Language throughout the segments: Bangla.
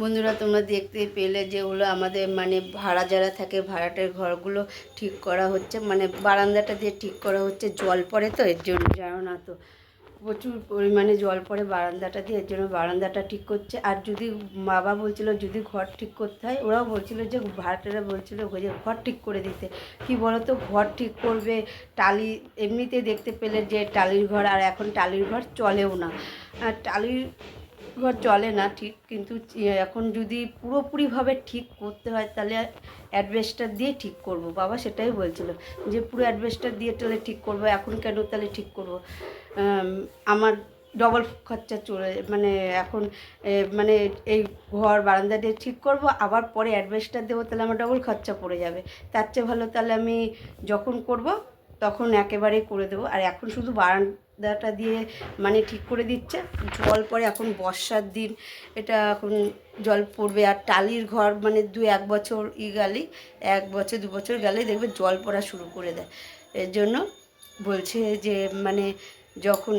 বন্ধুরা, তোমরা দেখতে পেলে যে হলো আমাদের মানে ভাড়া যারা থাকে, ভাড়াটের ঘরগুলো ঠিক করা হচ্ছে। মানে বারান্দাটা দিয়ে ঠিক করা হচ্ছে, জল পড়ে তো, এর জন্য জানো না তো। প্রচুর পরিমাণে জল পড়ে বারান্দাটা দিয়ে, এর জন্য বারান্দাটা ঠিক করছে। আর যদি বাবা বলছিল, যদি ঘর ঠিক করতে হয়, ওরাও বলছিল যে, ভাড়াটেরা বলছিল যে, ঘর ঠিক করে দিতে। কি বলতো, ঘর ঠিক করবে, টালি এমনিতে দেখতে পেলে যে, টালির ঘর, আর এখন টালির ঘর চলেও না। আর টালির ঘর চলে না ঠিক, কিন্তু এখন যদি পুরোপুরিভাবে ঠিক করতে হয়, তাহলে অ্যাডভেস্টার দিয়ে ঠিক করব। বাবা সেটাই বলছিল যে, পুরো অ্যাডভেস্টার দিয়ে তাহলে ঠিক করব, এখন কেন তাহলে ঠিক করব? আমার ডবল খরচা চলে মানে এখন মানে এই ঘর বারান্দা দিয়ে ঠিক করব, আবার পরে অ্যাডভেস্টার দেবো, তাহলে আমার ডবল খরচা পড়ে যাবে। তার চেয়ে ভালো তাহলে আমি যখন করব তখন একেবারেই করে দেবো। আর এখন শুধু বারান্দাটা দিয়ে মানে ঠিক করে দিচ্ছে। জল পরে এখন বর্ষার দিন। এটা এখন জল পড়বে। আর টালির ঘর মানে দু এক বছর ই গেলেই, এক বছর, দু বছর গেলেই দেখবে জল পড়া শুরু করে দেয়। এর জন্য বলছে যে মানে যখন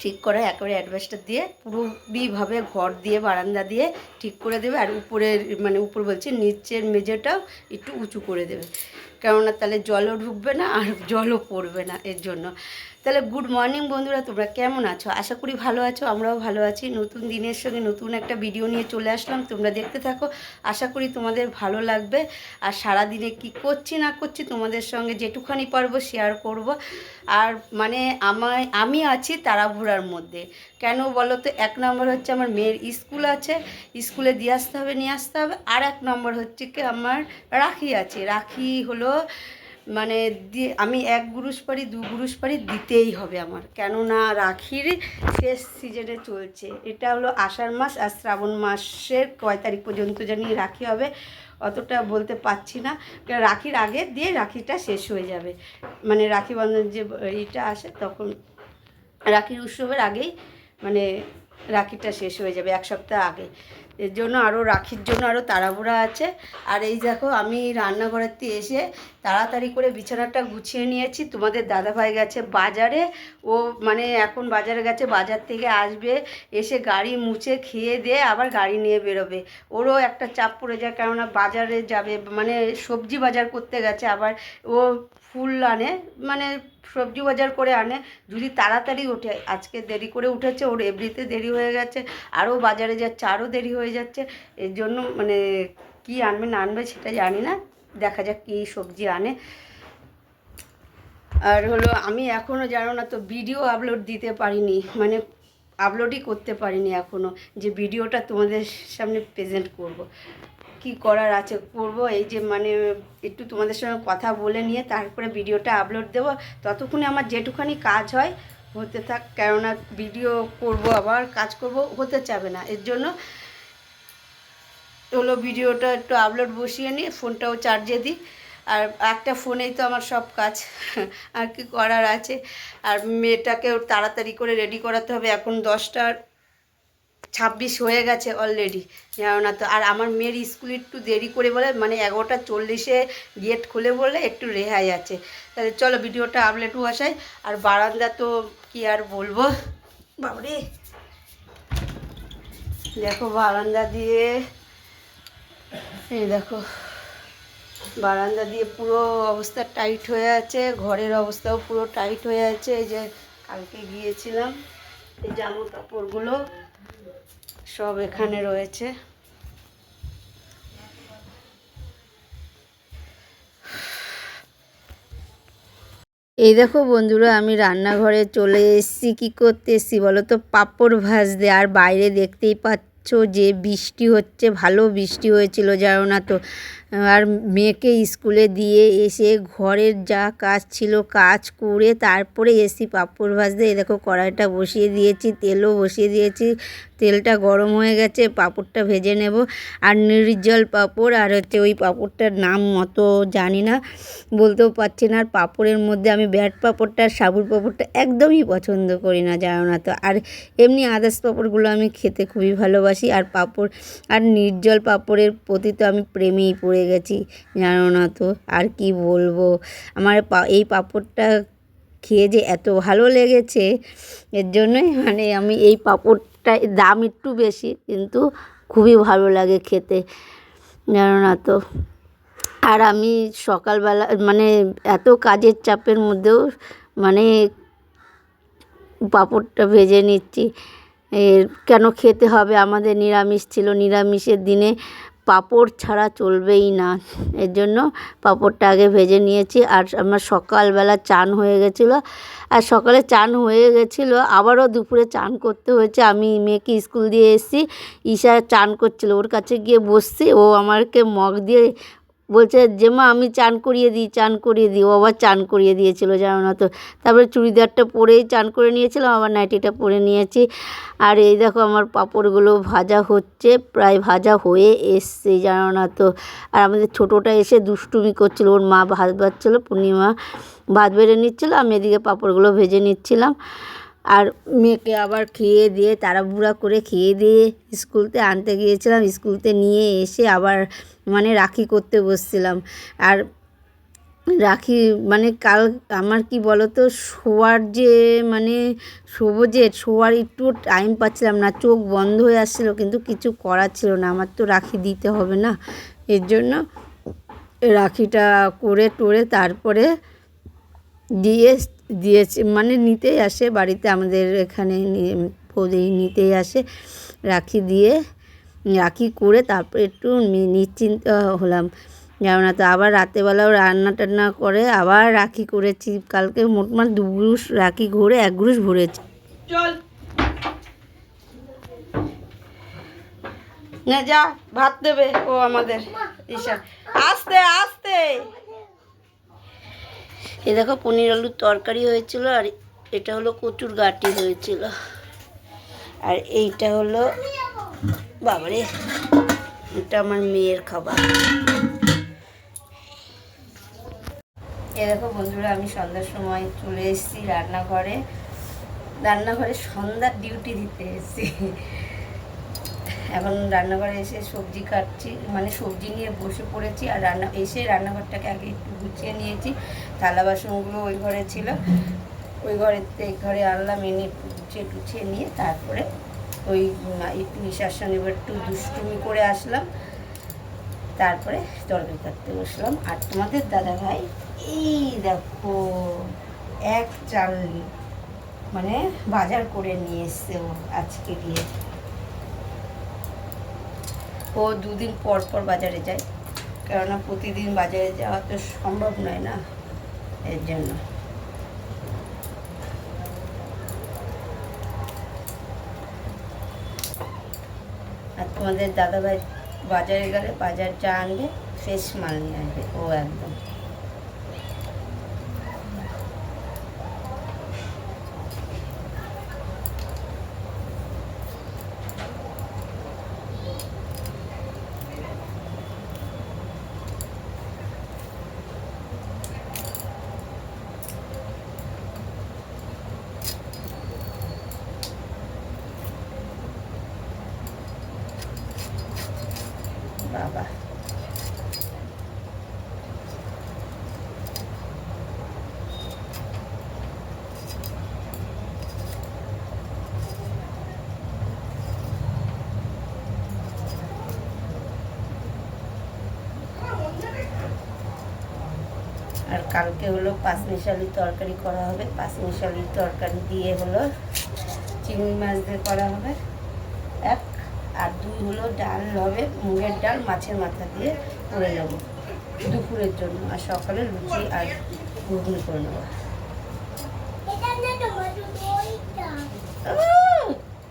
ঠিক করে একেবারে অ্যাডভেস্টার দিয়ে পুরোপুরিভাবে ঘর দিয়ে, বারান্দা দিয়ে ঠিক করে দেবে আর উপরের মানে উপর বলছে নিচের মেঝেটাও একটু উঁচু করে দেবে। কেননা তাহলে জলও ঢুকবে না আর জলও পড়বে না এর জন্য। তাহলে গুড মর্নিং বন্ধুরা, তোমরা কেমন আছো? আশা করি ভালো আছো, আমরাও ভালো আছি। নতুন দিনের সঙ্গে নতুন একটা ভিডিও নিয়ে চলে আসলাম। তোমরা দেখতে থাকো, আশা করি তোমাদের ভালো লাগবে। আর সারা দিনে কি করছি না করছি তোমাদের সঙ্গে যেটুখানি পারব শেয়ার করব। আর মানে আমায়, আমি আছি তাড়াহুড়ার মধ্যে। কেন বলো তো এক নম্বর হচ্ছে আমার মেয়ের স্কুল আছে। স্কুলে দিয়ে আসতে হবে, নিয়ে আসতে হবে। আর এক নম্বর হচ্ছে কি আমার রাখি আছে। রাখি হলো মানে আমি এক গুরুষ পারি, দু গুরুষ পারি, দিতেই হবে আমার। কেননা রাখির শেষ সিজনে চলছে। এটা হলো আষাঢ় মাস আর শ্রাবণ মাসের কয় তারিখ পর্যন্ত জানি রাখি হবে, অতটা বলতে পারছি না। রাখির আগে দিয়ে রাখিটা শেষ হয়ে যাবে। মানে রাখি বন্ধন যে এইটা আসে, তখন রাখির উৎসবের আগেই মানে রাখিটা শেষ হয়ে যাবে এক সপ্তাহ আগে। এর জন্য আরও রাখির জন্য আরও তাড়াহুড়া আছে। আর এই দেখো, আমি রান্নাঘরের থেকে এসে তাড়াতাড়ি করে বিছানাটা গুছিয়ে নিয়েছি। তোমাদের দাদাভাই গেছে বাজারে। ও মানে এখন বাজারে গেছে, বাজার থেকে আসবে, এসে গাড়ি মুছে খেয়ে দিয়ে আবার গাড়ি নিয়ে বেরোবে। ওরও একটা চাপ পড়ে যায়, কেননা বাজারে যাবে মানে সবজি বাজার করতে গেছে আবার। ও ফুল আনে মানে সবজি বাজার করে আনে, যদি তাড়াতাড়ি ওঠে। আজকে দেরি করে উঠেছে, ওর এমনিতে দেরি হয়ে গেছে আরও বাজারে যাচ্ছে আরও দেরি হয়ে যাচ্ছে। এর জন্য মানে কি আনবে, না আনবে সেটা জানি না। দেখা যাক কী সবজি আনে। আর হলো, আমি এখনও জানো না তো ভিডিও আপলোড দিতে পারিনি। মানে আপলোডই করতে পারিনি এখনও যে ভিডিওটা তোমাদের সামনে প্রেজেন্ট করব। কি করার আছে? করব, এই যে মানে একটু তোমাদের সঙ্গে কথা বলে নিয়ে তারপরে ভিডিওটা আপলোড দেবো। ততক্ষণে আমার যেটুখানি কাজ হয়, হতে থাক। কেননা ভিডিও করব আবার, কাজ করব, হতে চাবে না। এর জন্য হলো ভিডিওটা একটু আপলোড বসিয়ে নিয়ে ফোনটাও চার্জে দিই। আর একটা ফোনেই তো আমার সব কাজ। আর কি করার আছে? আর মেয়েটাকেও তাড়াতাড়ি করে রেডি করাতে হবে। এখন দশটার ছাব্বিশ হয়ে গেছে অলরেডি জানো না তো? আর আমার মেয়ের স্কুল একটু দেরি করে বলে মানে এগারোটা চল্লিশে গেট খুলে বলে একটু রেহাই আছে। তাহলে চলো ভিডিওটা আপলোড বসাই আর বারান্দা তো কি আর বলব? বাবরে দেখো বারান্দা দিয়ে দেখো, বারান্দা দিয়ে পুরো অবস্থা টাইট হয়ে আছে, ঘরের অবস্থাও পুরো টাইট হয়ে আছে। এই যে কালকে গিয়েছিলাম, এই জামা কাপড়গুলো সব এখানে রয়েছে। এই দেখো বন্ধুরা, আমি রান্নাঘরে চলে এসেছি, কী করতে এসেছি বলো তো? পাঁপড় ভাজতে, আর বাইরে দেখতেই পাচ্ছ যে বৃষ্টি হচ্ছে, ভালো বৃষ্টি হয়েছিল, জানো না তো। আর মেয়েকে স্কুলে দিয়ে এসে ঘরের যা কাজ ছিল, কাজ করে তারপরে এসি পাঁপড় ভাজতে দেখো কড়াইটা বসিয়ে দিয়েছি, তেলও বসিয়ে দিয়েছি, তেলটা গরম হয়ে গেছে, পাঁপড়টা ভেজে নেব। আর নির্জল পাঁপড় আর হচ্ছে ওই পাঁপড়টার নাম মতো জানি না, বলতেও পারছি না। আর পাঁপড়ের মধ্যে আমি ব্যাট পাঁপড়টা আর সাবুর পাঁপড়টা একদমই পছন্দ করি না, জানো না তো। আর এমনি আদার্স পাঁপড়গুলো আমি খেতে খুবই ভালোবাসি। আর পাঁপড়, আর নির্জল পাঁপড়ের প্রতি তো আমি প্রেমেই পড়ে গেছি। জানো না তো, আর কি বলব? আমার এই পাঁপড়টা খেয়ে যে এত ভালো লেগেছে, এর জন্যই মানে আমি এই পাঁপড়টা দাম একটু বেশি, কিন্তু খুবই ভালো লাগে খেতে। জানো না তো? আর আমি সকালবেলা মানে এত কাজের চাপের মধ্যেও মানে পাঁপড়টা ভেজে নিচ্ছি। এ, কেন খেতে হবে? আমাদের নিরামিষ ছিল। নিরামিষের দিনে পাঁপড় ছাড়া চলবেই না। এর জন্য পাঁপড়টা আগে ভেজে নিয়েছি। আর আমার সকালবেলা চান হয়ে গেছিল। আর সকালে চান হয়ে গেছিল। আবারও দুপুরে চান করতে হয়েছে। আমি মেয়েকে স্কুল দিয়ে এসেছি। ঈশা চান করছিল। ওর কাছে গিয়ে বসছি। ও আমাকে মগ দিয়ে বলছে যেমা আমি চান করিয়ে দিই, চান করিয়ে দিই। ও আবার চান করিয়ে দিয়েছিল, জানো না তো। তারপরে চুড়িদারটা পরেই চান করে নিয়েছিলাম, আবার নাইটিটা পরে নিয়েছি। আর এই দেখো আমার পাঁপড়গুলো ভাজা হচ্ছে, প্রায় ভাজা হয়ে এসছে, জানো না তো। আর আমাদের ছোটোটা এসে দুষ্টুমি করছিল, ওর মা ভাত বাচ্ছিলো পূর্ণিমা ভাত বেড়ে নিচ্ছিলো, আমি এদিকে পাঁপড়গুলো ভেজে নিচ্ছিলাম। আর মেয়েকে আবার খেয়ে দিয়ে তাড়াহুড়া করে খেয়ে দিয়ে স্কুলতে আনতে গিয়েছিলাম। স্কুলতে নিয়ে এসে আবার মানে রাখি করতে বসছিলাম। আর রাখি মানে কাল আমার কি বলতো, শোয়ার যে মানে শোবো যে শোয়ার একটু টাইম পাচ্ছিলাম না, চোখ বন্ধ হয়ে আসছিল কিন্তু কিছু করার ছিল না। আমার তো রাখি দিতে হবে না। এর জন্য রাখিটা করে টোরে তারপরে দিয়ে দিয়েছে মানে নিতেই আসে, বাড়িতে আমাদের এখানে বৌদি নিতেই আসে, রাখি দিয়ে, রাখি করে তারপর একটু নিশ্চিন্ত হলাম। যেমন তো আবার রাতেবেলাও রান্না টান্না করে, আবার রাখি করেছি, কালকে মোটমাট দু গ্রুশ রাখি ঘুরে, এক গ্রুশ চল। যা, ভাত দেবে ও আমাদের, ঈশা। আস্তে আস্তে। এ দেখো পনির আলুর তরকারি হয়েছিল আর এটা হলো কচুর গাটি হয়েছিল। আর এইটা হলো, বাবারে, এটা আমার মেয়ের খাবার। এ দেখো বন্ধুরা, আমি সন্ধ্যার সময় চলে এসেছি রান্নাঘরে। রান্নাঘরে সন্ধ্যার ডিউটি দিতে এসেছি। এখন রান্নাঘরে এসে সবজি কাটছি মানে সবজি নিয়ে বসে পড়েছি আর রান্না, এসে রান্নাঘরটাকে আগে একটু গুছিয়ে নিয়েছি। থালা বাসনগুলো ওই ঘরে ছিল। ওই ঘরে ঘরে আনলাম, এনে একটু গুছিয়ে টুছিয়ে নিয়ে তারপরে ওই একটু ঈশার সঙ্গে এবার একটু দুষ্টুমি করে আসলাম। তারপরে তরকারি কাটতে বসলাম। আর তোমাদের দাদা ভাই, এই দেখো, এক চাল মানে বাজার করে নিয়ে এসছে ও আজকে গিয়ে। ও দুদিন পর পর বাজারে যায়। কেননা প্রতিদিন বাজারে যাওয়া তো সম্ভব নয় না, এর জন্য। আর তোমাদের দাদাভাই বাজারে গেলে বাজার যা আনবে, ফ্রেশ মাল নিয়ে আসবে, ও একদম বাবা আর কালকে হলো পাঁচমিশালি তরকারি করা হবে। পাঁচমিশালি তরকারি দিয়ে হলো চিংড়ি মাছ দিয়ে করা হবে এক আর দুই হলো ডাল হবে মুগের ডাল মাছের মাথা দিয়ে করে নেব দুপুরের জন্য আর সকালে লুচি আর ঘুগনি করে নেব।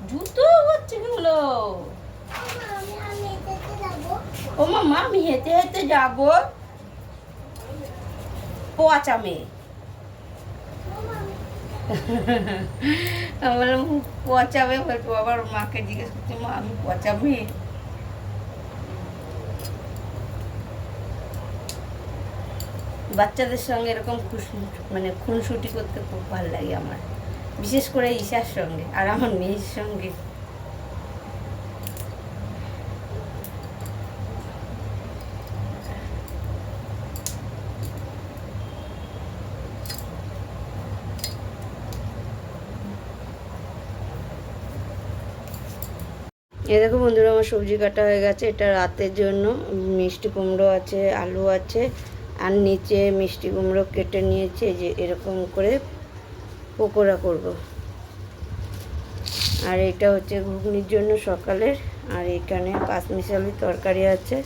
জুতো হচ্ছে এগুলো। ও মামা আমি হেঁটে হেঁটে যাব। পচা মেয়ে। বললাম পচা মেয়ে বলতো আবার মাকে জিজ্ঞেস করছি, মা, আমি পচা মেয়ে বাচ্চাদের সঙ্গে এরকম মানে খুনসুটি করতে খুব ভালো লাগে আমার। বিশেষ করে ঈশার সঙ্গে আর আমার মেয়ের সঙ্গে। এ দেখো বন্ধুরা, আমার সবজি কাটা হয়ে গেছে। এটা রাতের জন্য। মিষ্টি কুমড়ো আছে, আলু আছে, আর নিচে মিষ্টি কুমড়ো কেটে নিয়েছে। যে এরকম করে পকোড়া করব। আর এটা হচ্ছে ঘুগনির জন্য সকালের। আর এখানে পাঁচমিশালি তরকারি আছে।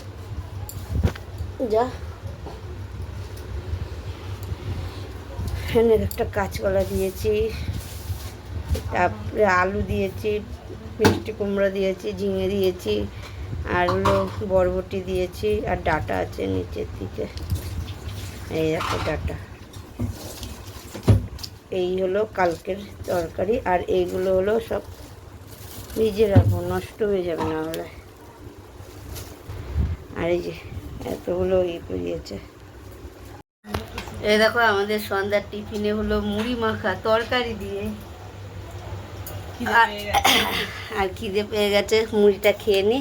যা। এখানে একটা কাঁচকলা দিয়েছি। তারপরে আলু দিয়েছি। মিষ্টি কুমড়া দিয়েছি, ঝিঙে দিয়েছি, আর হলো বরবটি দিয়েছি, আর ডাটা আছে নিচের দিকে। এই দেখো ডাটা। এই হলো কালকের তরকারি, আর এইগুলো হলো সব ভিজে রাখব, নষ্ট হয়ে যাবে না হলে। আর এই যে এতগুলো ই দিয়েছে এই দেখো আমাদের সন্ধ্যার টিফিনে হলো মুড়ি মাখা তরকারি দিয়ে। আর খিদে পেয়ে গেছে মুড়িটা খেয়ে নি।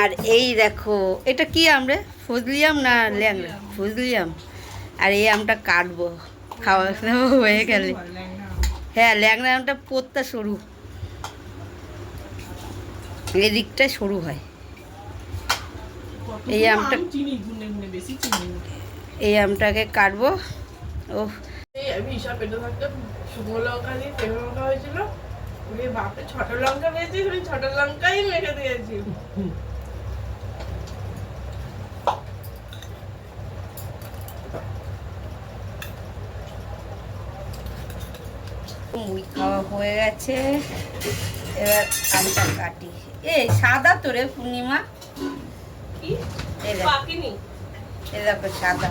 আর এই দেখো এটা কি আমরা ফজলি আম না ল্যাংড়া? ফজলি আম। আর এই আমটা কাটবো খাওয়া দাওয়া হয়ে গেলে। হ্যাঁ ল্যাংড়া আমটা পোতটা সরু। এদিকটা সরু হয়। এই আমটা এই আমটাকে কাটবো। ও আমি হিসাব পেতে থাকতে শুকনো লঙ্কা দিয়ে হয়েছিল। ওরে বাপরে ছটা লঙ্কা পেয়েছি তুমি ছটা লঙ্কাই মেখে দিয়েছি। মুড়ি খাওয়া হয়ে গেছে। এবার আমটা কাটি। এই সাদা তো রে পূর্ণিমা। কি? এই দেখো। সাদা।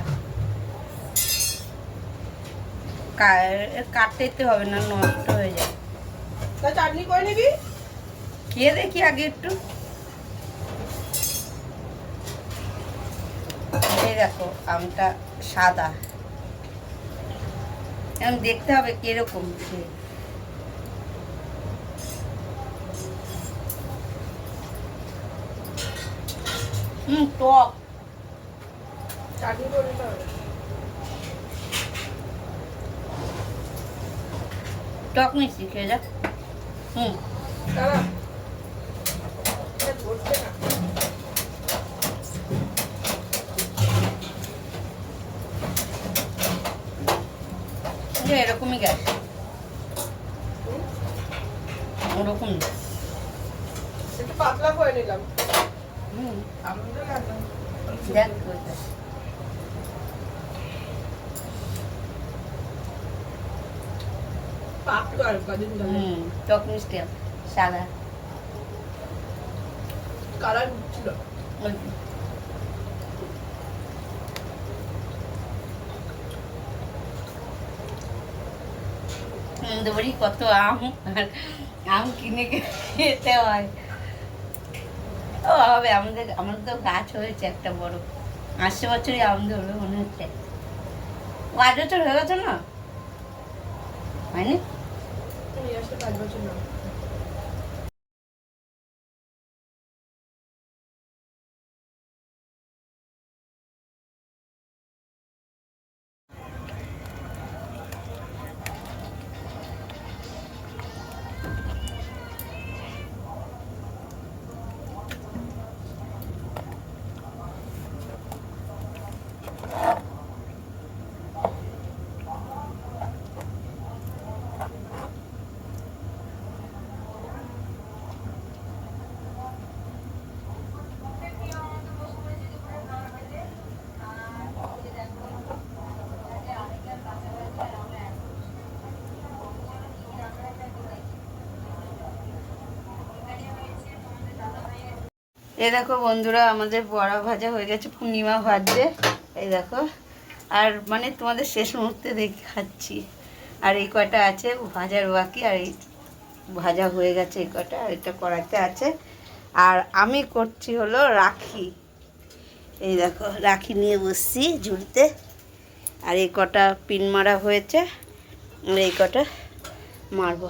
কাটতে হবে না নষ্ট হয়ে যায় তা চাটনি করে নিবি? খেয়ে দেখি আগে একটু। এই দেখো আমটা সাদা। এখন দেখতে হবে কীরকম খেয়ে। হুম টক। চাটনি করে নিতে হবে। টক মিষ্টি খেয়ে যা। হুম। এরকমই গ্যাস ওরকম একটু পাতলা করে নিলাম হুম আমি তো রান্না দেখ কোথায়। পাক কর কদিন ধরে। টক মিষ্টি আম, সাদা। কালার ছিল। ওই কত আম আর আম কিনে খেতে হয়। ও হবে আমাদের আমাদের তো গাছ হয়েছে একটা বড়। আসছে বছরই আম ধরবে মনে হচ্ছে। পাঁচ বছর হয়ে গেছে না? হয়নি? নিয়ে আসতে পাঁচ বছর না? এই দেখো বন্ধুরা, আমাদের বড়া ভাজা হয়ে গেছে, পূর্ণিমা ভাজছে। এই দেখো, আর মানে তোমাদের শেষ মুহূর্তে দেখে খাচ্ছি আর এই কটা আছে? ভাজার বাকি, আর এই ভাজা হয়ে গেছে এই কটা আর এটা কড়াইতে আছে। আর আমি করছি হলো রাখি। এই দেখো, রাখি নিয়ে বসছি ঝুড়িতে। আর এই কটা পিন মারা হয়েছে, আর এই কটা মারবো।